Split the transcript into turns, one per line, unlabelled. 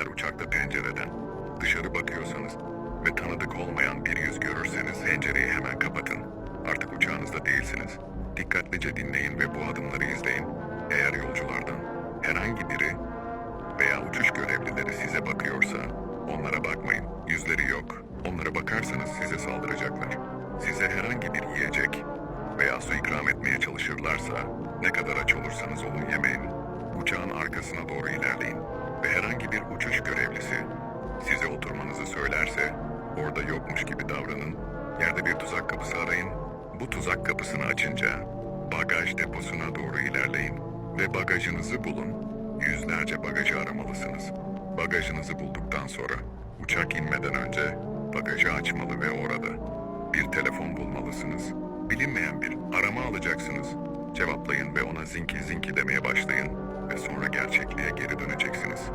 Eğer uçakta pencereden dışarı bakıyorsanız ve tanıdık olmayan bir yüz görürseniz pencereyi hemen kapatın. Artık uçağınızda değilsiniz. Dikkatlice dinleyin ve bu adımları izleyin. Eğer yolculardan herhangi biri veya uçuş görevlileri size bakıyorsa onlara bakmayın. Yüzleri yok. Onlara bakarsanız size saldıracaklar. Size herhangi bir yiyecek veya su ikram etmeye çalışırlarsa ne kadar aç olursanız olun yemeyin. Uçağın arkasına doğru ilerleyin ve herhangi bir uçuş görevlisi size oturmanızı söylerse orada yokmuş gibi davranın. Yerde bir tuzak kapısı arayın. Bu tuzak kapısını açınca bagaj deposuna doğru ilerleyin ve bagajınızı bulun. Yüzlerce bagajı aramalısınız. Bagajınızı bulduktan sonra uçak inmeden önce bagajı açmalı ve orada bir telefon bulmalısınız. Bilinmeyen bir arama alacaksınız. Cevaplayın ve ona zinki zinki demeye başlayın ve sonra gerçekliğe geri Cárdenas.